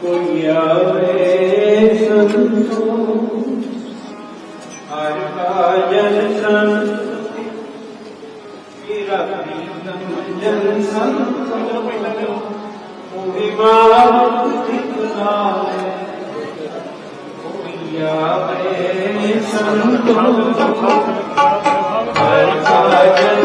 ਕੋਈ ਆਵੇ ਸੰਤੋ ਹਰ ਕਾਜਨ ਸੰਤ ਮੇਰਾ ਪ੍ਰੀਤਮ ਜਨ ਸੰਤ ਕੋਈ ਬਾਤ ਦਿਖਾਵੇ ਕੋਈ ਆਵੇ ਸੰਤੋ ਕਾਜਨ ਸੰਤੋ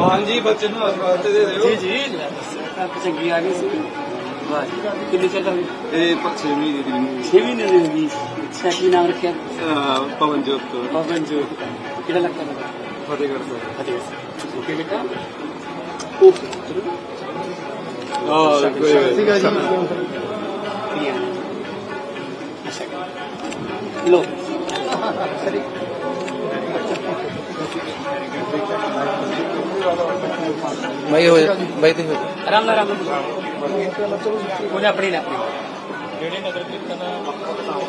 ਹਾਂਜੀ ਬੱਚੇ ਨੂੰ ਹਸਪਤਾਲ ਤੇ ਦੇ ਦਿਓ। ਜੀ ਜੀ। ਤਾਂ ਚੰਗੀ ਆ ਗਈ ਸੀ। ਵਾਹ ਜੀ ਕਿੰਨੇ ਚਿਰ ਦਾ ਇਹ ਪੱਛੇ ਵੀ ਦੀ 6 ਮਹੀਨੇ ਦੀ ਅੱਛਾ ਕੀ ਨਾਮ ਰੱਖਿਆ? ਪਵਨਜੋਤ ਤੋਂ ਪਵਨ ਜੋ ਕਿਹੜਾ ਲੱਗਦਾ ਫਤਿਹਗੜ੍ਹ ਸਾਹਿਬ। ਹਾਂਜੀ ਸਰ ਓਕੇ ਬੇਟਾ? ਓਕੇ। ਆ ਕੋਈ ਜੀ ਲੋ ਸਰੀ ਮੈਂ ਹੋ ਬਈ ਤੇ ਆਰਾਮ ਨਾਲ ਆਰਾਮ ਨਾਲ। ਉਹਨੇ ਆਪਣੀ ਨਾ ਜਿਹੜੇ ਨਗਰ ਕੀਰਤਨ ਵਕਤ ਦਾ ਉਹ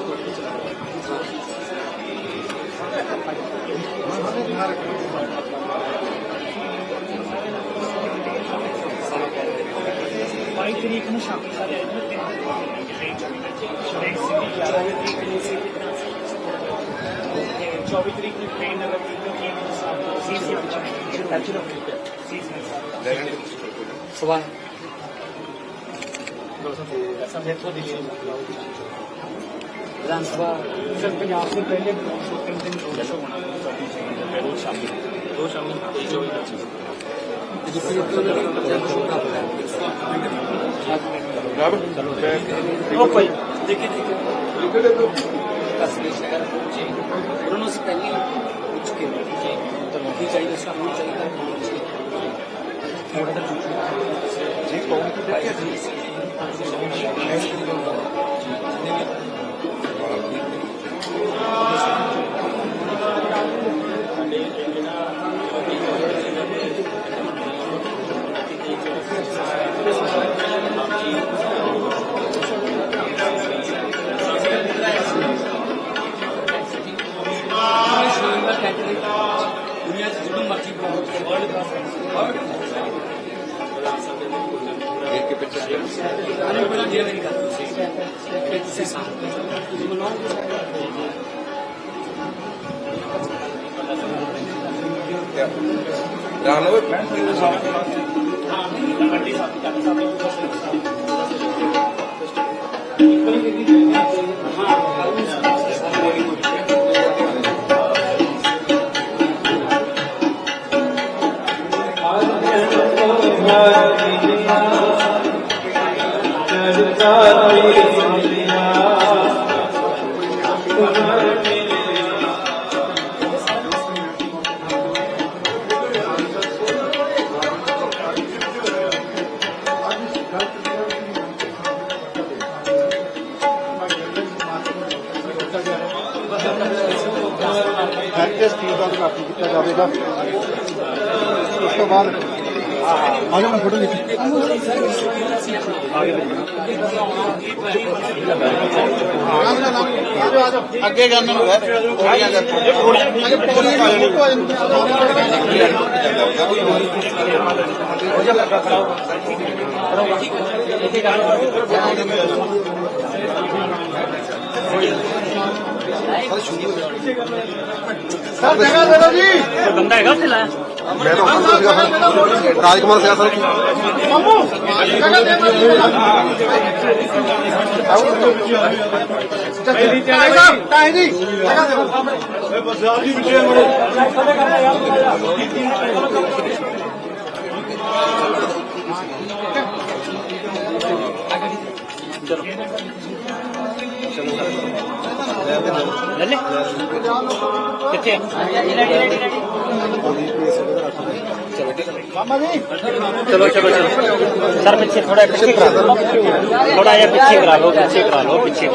22 ਤਰੀਕ ਨੂੰ ਸ਼ਾਮ ਨੂੰ ਸਾਰੇ ਆਏ ਨੇ। ਤੇ ਸ਼ਰੇਕ ਸਿੰਘ ਦੀ 11 ਤਰੀਕ ਨੂੰ ਸੀ। ਤੇ 24 ਤਰੀਕ ਨੂੰ ਟ੍ਰੇਨ ਨਗਰ ਦੀ ਤੋਂ ਕੀ ਨੂੰ ਸਾਹਿਬ ਸੀਸੀ ਵਿੱਚ ਟੱਚ ਰੱਖੀ ਸੀਸੀ ਸਾਹਿਬ ਸਵਾਲ। ਦੋ ਸਾਹਿਬ ਅਸਾਂ ਇੱਥੋਂ ਦਿੱਲੀ ਨੂੰ ਲਾਉਂਦੇ ਪਹਿਲੇ ਹੀ ਪੁੱਛ ਕੇ ਜੀ ਤੁਹਾਨੂੰ ਕੀ ਚਾਹੀਦਾ ਸਾਨੂੰ ਕੀ ਚਾਹੀਦਾ ਜੀ ਕੌਣ ਕੀ ਦੇਖਿਆ ਦੁਨੀਆ 'ਚ ਜਿਹਨੂੰ ਮਰਜ਼ੀ ਬਣਾਓ ਵਰਲਡ ਕਲਾਸ ਦੇਖ ਕੇ ਪਿੱਛੇ Gracias. ਪਹਿਲਾਂ ਜੇ ਮੇਰੀ ਕਰਕੇ ਸਟੀਲ ਦਾ ਉਦਘਾਟਨ ਕੀਤਾ ਜਾਵੇਗਾ। ਉਸ ਤੋਂ ਬਾਅਦ ਆਜੋ ਮੈਂ ਫੋਟੋ ਖਿੱਚ ਅੱਗੇ ਜਾਣ ਨੂੰ ਹੈ। ਥੋੜੀਆਂ ਸਰ ਜਗ੍ਹਾ ਦੇ ਦਿਓ ਜੀ। ਬੰਦਾ ਹੈਗਾ ਉੱਥੇ ਲਾਇਆ? ਮੈਂ ਤਾਂ ਉੱਪਰ ਸੀਗਾ ਫਿਰ ਰਾਜਕੁਮਾਰ ਸਿਆ ਸਰ। ਮੰਮੂ ਜਗ੍ਹਾ ਦੇ ਦਿਓ ਟਾਈ ਸਾਹਿਬ ਟਾਈ ਜੀ ਜਗ੍ਹਾ ਦੇ ਦਿਓ ਲੈ ਲੈ। ਕਿੱਥੇ चलो चलो चलो सर पीछे थोड़ा पीछे करा लो थोड़ा या पीछे करा लो पीछे करा लो पीछे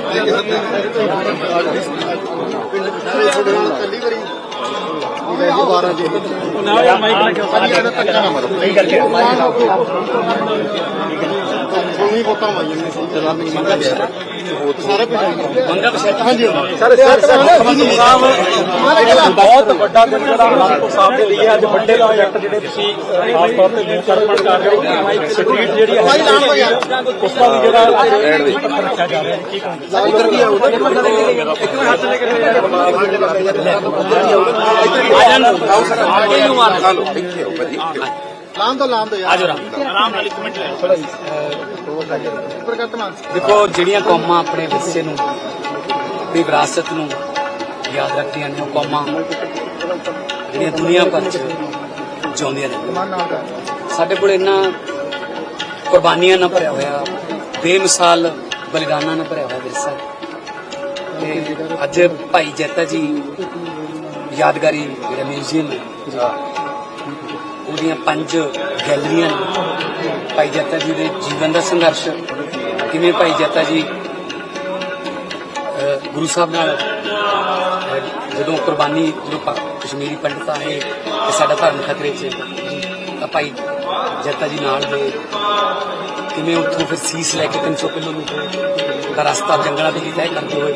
ना यार माइक ना क्यों करके ਤੁਹਾਨੂੰ ਹੀ ਵੋਟਾਂ ਪਾਈਆਂ ਨੇ ਸਹੀ ਤੇ ਨਹੀਂ ਮੰਗਾ ਸਾਰੇ ਪਿੰਡ ਮੰਗਾ ਬਸੇਟਾ ਹਾਂਜੀ ਸਰ ਸਰ ਸਾਹਿਬ ਬਹੁਤ ਵੱਡਾ ਦਿਨ ਜਿਹੜਾ ਅਨੰਦਪੁਰ ਸਾਹਿਬ ਦੇ ਲਈ। ਅੱਜ ਵੱਡੇ ਪ੍ਰੋਜੈਕਟ ਜਿਹੜੇ ਤੁਸੀਂ ਖਾਸ ਤੌਰ ਤੇ ਲੋਕਾਰਪਣ ਕਰ ਰਹੇ ਹੋ ਸਟਰੀਟ ਜਿਹੜੀ ਹੈ ਉਸ ਦਾ ਵੀ ਜਿਹੜਾ ਰੱਖਿਆ ਜਾ ਰਿਹਾ ਕੀ ਕਹੋਗੇ ਉਧਰ ਵੀ ਆਉਂਦਾ ਇੱਕ ਮਿੰਟ ਹੱਥ ਲੈ ਕੇ ਆ ਜਾਣ। ਆਓ ਸਰ। ਆਗੇ ਨੂੰ ਮਾਰ। ਲਓ ਇੱਥੇ ਆਓ ਭਾਜੀ। ਦੇਖੋ, ਜਿਹੜੀਆਂ ਕੌਮਾਂ ਆਪਣੇ ਵਿਰਸੇ ਨੂੰ ਦੀ ਵਿਰਾਸਤ ਨੂੰ ਯਾਦ ਰੱਖਦੀਆਂ ਨੇ, ਉਹ ਕੌਮਾਂ ਜਿਹੜੀਆਂ ਦੁਨੀਆ ਭਰ ਚ ਨੇ। ਸਾਡੇ ਕੋਲ ਇੰਨਾ ਕੁਰਬਾਨੀਆਂ ਨਾਲ ਭਰਿਆ ਹੋਇਆ, ਬੇਮਿਸਾਲ ਬਲੀਦਾਨਾਂ ਨਾਲ ਭਰਿਆ ਹੋਇਆ ਵਿਰਸਾ ਅੱਜ ਭਾਈ ਜੈਤਾ ਜੀ, ਯਾਦਗਾਰੀ ਜਿਹੜਾ ਮਿਊਜ਼ੀਅਮ ਹੈ ਉਹਦੀਆਂ ਪੰਜ ਗੈਲਰੀਆਂ ਨੇ। ਭਾਈ ਜੈਤਾ ਜੀ ਦੇ ਜੀਵਨ ਦਾ ਸੰਘਰਸ਼। ਕਿਵੇਂ ਭਾਈ ਜੈਤਾ ਜੀ ਗੁਰੂ ਸਾਹਿਬ ਨਾਲ ਜਦੋਂ ਕੁਰਬਾਨੀ, ਜਦੋਂ ਕਸ਼ਮੀਰੀ ਪੰਡਤ ਆਏ ਕਿ ਸਾਡਾ ਧਰਮ ਖਤਰੇ 'ਚ ਤਾਂ ਭਾਈ ਜੱਤਾ ਜੀ ਨਾਲ ਗਏ ਕਿਵੇਂ ਉੱਥੋਂ ਫਿਰ ਸੀਸ ਲੈ ਕੇ 300 ਕਿਲੋਮੀਟਰ ਦਾ ਰਸਤਾ ਜੰਗਲਾਂ ਦੇ ਵਿੱਚ ਤੈਅ ਕਰਦੇ ਹੋਏ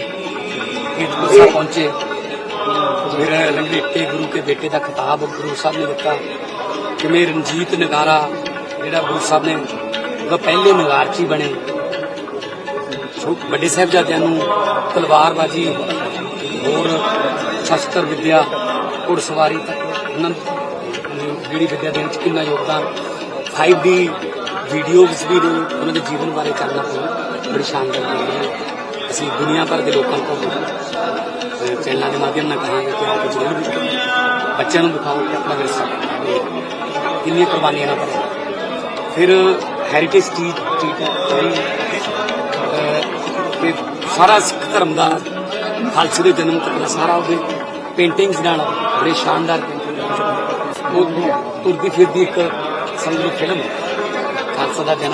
ਇਹ ਗੁਰੂ ਪਹੁੰਚੇ। ਮੇਰੇ ਲੰਗੇਟੇ ਗੁਰੂ ਕੇ ਬੇਟੇ ਦਾ ਖਿਤਾਬ ਗੁਰੂ ਸਾਹਿਬ ਨੇ ਦਿੱਤਾ। ਕਿਵੇਂ ਰਣਜੀਤ ਨਗਾਰਾ, ਜਿਹੜਾ ਗੁਰੂ ਸਾਹਿਬ ਨੇ ਉਹ ਪਹਿਲੇ ਨਗਾਰਚੀ ਬਣੇ। ਵੱਡੇ ਸਾਹਿਬਜ਼ਾਦਿਆਂ ਨੂੰ ਤਲਵਾਰਬਾਜ਼ੀ ਹੋਰ ਸ਼ਸਤਰ ਵਿੱਦਿਆ ਘੋੜਸਵਾਰੀ ਤੱਕ ਉਹਨਾਂ ਨੂੰ ਜਿਹੜੀ ਵਿੱਦਿਆ ਦੇਣ ਚ ਕਿੰਨਾ ਯੋਗਦਾਨ 5D ਵੀਡੀਓਜ਼ ਵੀ ਉਹਨਾਂ ਦੇ ਜੀਵਨ ਬਾਰੇ ਕਰਨਾ ਪਊ, ਬੜੀ ਸ਼ਾਨਦਾਰ ਵੀਡੀਓ ਹੈ। ਅਸੀਂ ਦੁਨੀਆ ਭਰ ਦੇ ਲੋਕਾਂ ਨੂੰ ਚੈਨਲਾਂ ਦੇ ਮਾਧਿਅਮ ਨਾਲ ਕਹਾਂਗੇ ਕਿ ਆਪ ਜ਼ਰੂਰ ਬੱਚਿਆਂ ਨੂੰ ਦਿਖਾਓ ਕਿ ਆਪਣਾ ਵਿਰਸਾ ਕਿੰਨੀਆਂ ਕੁਰਬਾਨੀਆਂ ਨਾਲ ਭਰਿਆ ਫਿਰ ਹੈਰੀਟੇਜ ਸਟਰੀਟ ਸਟਰੀਟ ਸਾਰਾ ਸਿੱਖ ਧਰਮ ਦਾ ਖਾਲਸੇ ਦੇ ਜਨਮ ਤੱਕ ਦਾ ਸਾਰਾ ਉਹਦੇ ਪੇਂਟਿੰਗਸ ਨਾਲ, ਬੜੇ ਸ਼ਾਨਦਾਰ ਪੇਂਟਿੰਗ ਉਹ ਤੁਰਦੀ ਫਿਰਦੀ ਇੱਕ ਸਮਝੋ ਫਿਲਮ ਖਾਲਸਾ ਦਾ ਜਨਮ